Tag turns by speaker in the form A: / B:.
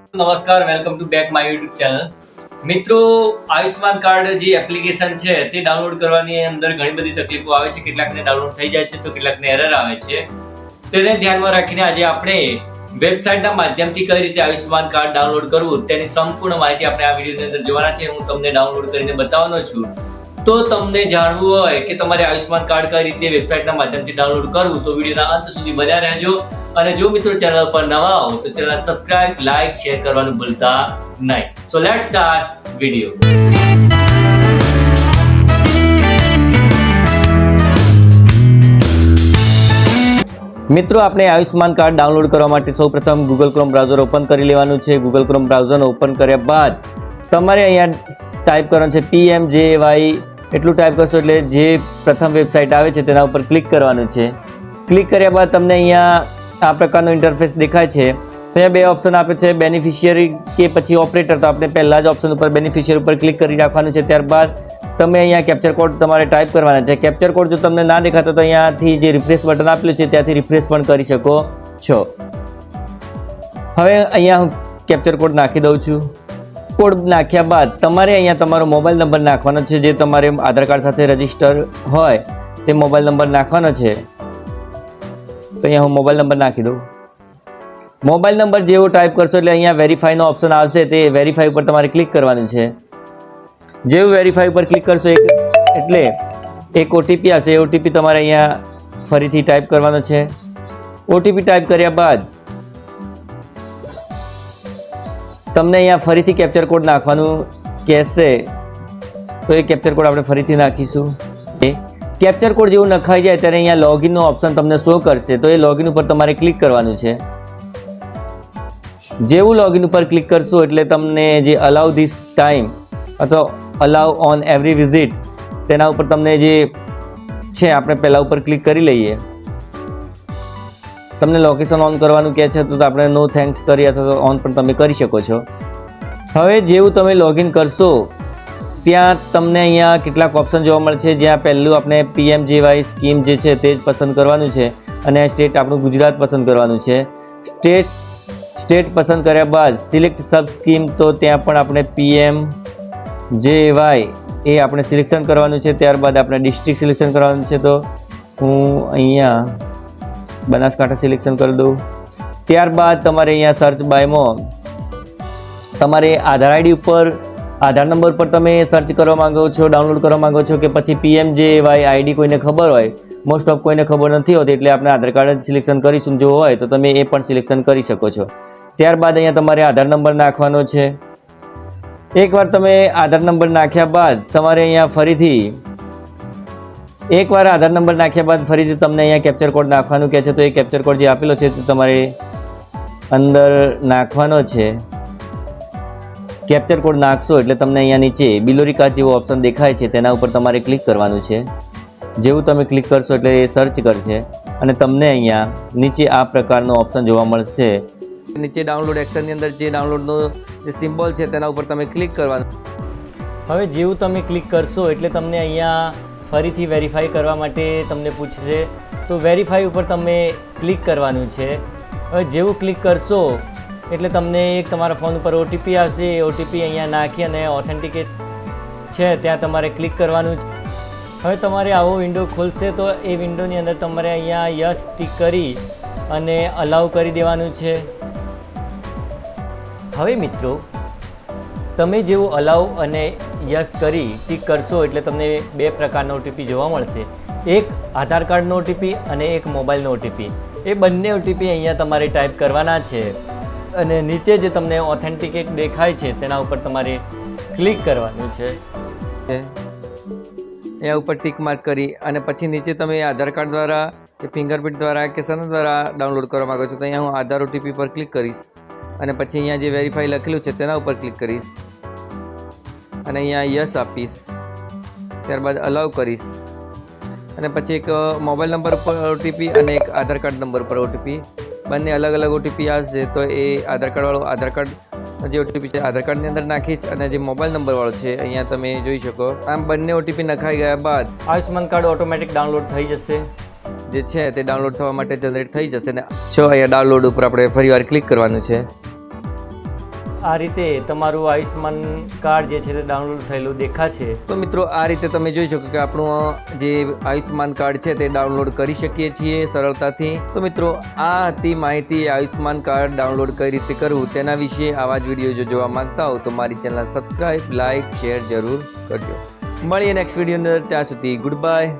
A: નમસ્કાર welcome to back my YouTube channel મિત્રો Ayushman card જે એપ્લિકેશન છે, તે ડાઉનલોડ કરવાની અંદર ઘણી બધી તકલીફો આવે છે. કેટલાકને ડાઉનલોડ થઈ જાય છે તો કેટલાકને એરર આવે છે. તેને ધ્યાનમાં રાખીને આજે આપણે વેબસાઇટના માધ્યમથી કઈ રીતે આયુષ્માન કાર્ડ ડાઉનલોડ કરવું, તેની સંપૂર્ણ માહિતી આપણે આ વિડીયોની અંદર જોવાના છે. હું તમને ડાઉનલોડ કરીને બતાવવાનો છું. તો તમને જાણવું હોય કે તમારે આયુષ્માન કાર્ડ કઈ રીતે વેબસાઇટના માધ્યમથી ડાઉનલોડ કરવું, તો વિડીયોના અંત સુધી બન્યા રહેજો. અને જો મિત્રો ચેનલ પર નવા હો તો ચેનલ સબસ્ક્રાઇબ લાઈક શેર કરવાનું ભૂલતા નહીં. સો લેટ સ્ટાર્ટ વીડિયો મિત્રો, આપણે આયુષ્માન કાર્ડ ડાઉનલોડ કરવા માટે સૌપ્રથમ ગૂગલ ક્રોમ બ્રાઉઝર ઓપન કરી લેવાનું છે. ગૂગલ ક્રોમ બ્રાઉઝરને ઓપન કર્યા બાદ તમારે અહીંયા ટાઈપ કરવાનું છે પીએમ જે વાય એટલું ટાઈપ કરશો એટલે જે પ્રથમ વેબસાઇટ આવે છે તેના ઉપર ક્લિક કરવાનું છે. ક્લિક કર્યા બાદ તમને અહીંયા આ પ્રકારનો ઇન્ટરફેસ દેખાય છે. તો અહીંયા બે ઓપ્શન આપે છે બેનિફિશિયરી કે પછી ઓપરેટર તો આપણે પહેલાં જ ઓપ્શન ઉપર બેનિફિશિયરી ઉપર ક્લિક કરી રાખવાનું છે. ત્યારબાદ તમે અહીંયા કેપ્ચર કોડ તમારે ટાઈપ કરવાના છે. કેપ્ચર કોડ જો તમને ના દેખાતો તો અહીંયાથી જે રિફ્રેશ બટન આપેલું છે, ત્યાંથી રિફ્રેશ પણ કરી શકો છો. હવે અહીંયા હું કેપ્ચર કોડ નાખી દઉં છું. કોડ નાખ્યા બાદ તમારે અહીંયા તમારો મોબાઈલ નંબર નાખવાનો છે. જે તમારે આધાર કાર્ડ સાથે રજિસ્ટર હોય તે મોબાઈલ નંબર નાખવાનો છે. તો અહીંયા હું મોબાઈલ નંબર નાખી દઉં. મોબાઈલ નંબર જેવો ટાઈપ કરશો એટલે અહીંયા વેરીફાઈનો ઓપ્શન આવશે. તે વેરીફાઈ ઉપર તમારે ક્લિક કરવાનું છે. જેવું વેરીફાઈ ઉપર ક્લિક કરશો એટલે એક ઓટીપી આવશે. એ ઓટીપી તમારે અહીંયા ફરીથી ટાઈપ કરવાનો છે. ઓટીપી ટાઈપ કર્યા બાદ તમને અહીંયા ફરીથી કેપ્ચર કોડ નાખવાનું કહેશે. તો એ કેપ્ચર કોડ આપણે ફરીથી નાખીશું. કેપ્ચર કોડ જેવું નખાઈ જાય ત્યારે અહીંયા લોગિનનો ઓપ્શન તમને શો કરશે. તો એ લોગિન ઉપર તમારે ક્લિક કરવાનું છે. જેવું લોગિન ઉપર ક્લિક કરશો એટલે તમને જે અલાઉ ધીસ ટાઈમ અથવા અલાઉ ઓન એવરી વિઝિટ તેના ઉપર તમને જે છે, આપણે પહેલાં ઉપર ક્લિક કરી લઈએ. તમને લોકેશન ઓન કરવાનું કહે છે, તો આપણે નો થેન્ક્સ કરી અથવા તો ઓન પણ તમે કરી શકો છો. હવે જેવું તમે લોગિન કરશો ત્યાં તમને અહીંયા કેટલાક ઓપ્શન જોવા મળશે. જ્યાં પહેલું આપણે પીએમજીવાય સ્કીમ જે છે તે જ પસંદ કરવાનું છે અને સ્ટેટ આપણું ગુજરાત પસંદ કરવાનું છે. સ્ટેટ સ્ટેટ પસંદ કર્યા બાદ સિલેક્ટ સબ સ્કીમ તો ત્યાં પણ આપણે પીએમ જે વાય એ આપણે સિલેક્શન કરવાનું છે. ત્યારબાદ આપણે ડિસ્ટ્રિક્ટ સિલેક્શન કરવાનું છે તો હું અહીંયા બનાસકાંઠા સિલેક્શન કરી દઉં. ત્યારબાદ તમારે અહીંયા સર્ચ બાયમાં તમારે આધાર આઈડી ઉપર આધાર નંબર પર તમે સર્ચ કરવા માંગો છો ડાઉનલોડ કરવા માંગો છો કે પછી પીએમ જે વાય આઈડી કોઈને ખબર હોય મોસ્ટ ઓફ કોઈને ખબર નથી હોતી એટલે આપણે આધાર કાર્ડ જ સિલેક્શન કરીશું. જો હોય તો તમે એ પણ સિલેક્શન કરી શકો છો. ત્યારબાદ અહીંયા તમારે આધાર નંબર નાખવાનો છે. એકવાર તમે આધાર નંબર નાખ્યા બાદ તમારે અહીંયા ફરીથી, એકવાર આધાર નંબર નાખ્યા બાદ ફરીથી તમને અહીંયા કેપ્ચર કોડ નાખવાનું કહે છે. તો એ કેપ્ચર કોડ જે આપેલો છે તે તમારે અંદર નાખવાનો છે. કેપ્ચર કોડ નાખશો એટલે તમને અહીંયા નીચે બિલોરી કાર્ડ જેવો ઓપ્શન દેખાય છે, તેના ઉપર તમારે ક્લિક કરવાનું છે. જેવું તમે ક્લિક કરશો એટલે એ સર્ચ કરશે અને તમને અહીંયા નીચે આ પ્રકારનો ઓપ્શન જોવા મળશે. નીચે ડાઉનલોડ એક્શનની અંદર જે ડાઉનલોડનો જે સિમ્બોલ છે, તેના ઉપર તમે ક્લિક કરવાનું. હવે જેવું તમે ક્લિક કરશો એટલે તમને અહીંયા ફરીથી વેરીફાઈ કરવા માટે તમને પૂછશે. તો વેરીફાઈ ઉપર તમે ક્લિક કરવાનું છે. હવે જેવું ક્લિક કરશો એટલે તમને એક તમારા ફોન ઉપર ઓટીપી આવશે. એ ઓટીપી અહીંયા નાખી અને ઓથેન્ટિકેટ છે. ત્યાં તમારે ક્લિક કરવાનું છે. હવે તમારે આવો વિન્ડો ખોલશે તો એ વિન્ડોની અંદર તમારે અહીંયા યસ ટીક કરી અને અલાઉ કરી દેવાનું છે. હવે મિત્રો, તમે જેવું અલાઉ અને યસ કરી ટીક કરશો એટલે તમને બે પ્રકારનો ઓટીપી જોવા મળશે. એક આધાર કાર્ડનો ઓટીપી અને એક મોબાઈલનો ઓટીપી એ બંને ઓટીપી અહીંયા તમારે ટાઈપ કરવાના છે. અને નીચે જે તમને ઓથેન્ટિકેટ દેખાય છે, તેના ઉપર તમારે ક્લિક કરવાનું છે. એના ઉપર ટીક માર્ક કરી અને પછી નીચે તમે આધાર કાર્ડ દ્વારા કે ફિંગરપ્રિન્ટ દ્વારા કે સન દ્વારા ડાઉનલોડ કરવા માગો છો, તો અહીંયા હું આધાર ઓટીપી પર ક્લિક કરીશ. અને પછી અહીંયા જે વેરીફાઈ લખેલું છે, તેના ઉપર ક્લિક કરીશ. અને અહીંયા યસ આપીશ. ત્યારબાદ અલાઉ કરીશ. અને પછી એક મોબાઈલ નંબર પર ઓટીપી અને એક આધાર કાર્ડ નંબર પર ઓટીપી બંને અલગ અલગ ઓટીપી આવશે તો એ આધાર કાર્ડવાળો આધાર કાર્ડ જે ઓટીપી છે આધાર કાર્ડની અંદર નાખીશ અને જે મોબાઈલ નંબરવાળો છે અહીંયા તમે જોઈ શકો. આમ બંને ઓટીપી નખાઈ ગયા બાદ આયુષ્માન કાર્ડ ઓટોમેટિક ડાઉનલોડ થઈ જશે. જે છે તે ડાઉનલોડ થવા માટે જનરેટ થઈ જશે ને છો અહીંયા ડાઉનલોડ ઉપર આપણે ફરીવાર ક્લિક કરવાનું છે. આ રીતે તમારું આયુષ્માન કાર્ડ જે છે તે ડાઉનલોડ થયેલું દેખાશે. તો મિત્રો, આ રીતે તમે જોઈ શકો કે આપણું જે આયુષ્માન કાર્ડ છે તે ડાઉનલોડ કરી શકીએ છીએ સરળતાથી. તો મિત્રો, આ હતી માહિતી આયુષ્માન કાર્ડ ડાઉનલોડ કઈ રીતે કરવું તેના વિશે. આવા જ વીડિયો જો જોવા માંગતા હો તો મારી ચેનલ સબસ્ક્રાઈબ લાઇક શેર જરૂર કરજો. મળીએ નેક્સ્ટ વીડિયો અંદર. ત્યાં સુધી ગુડ બાય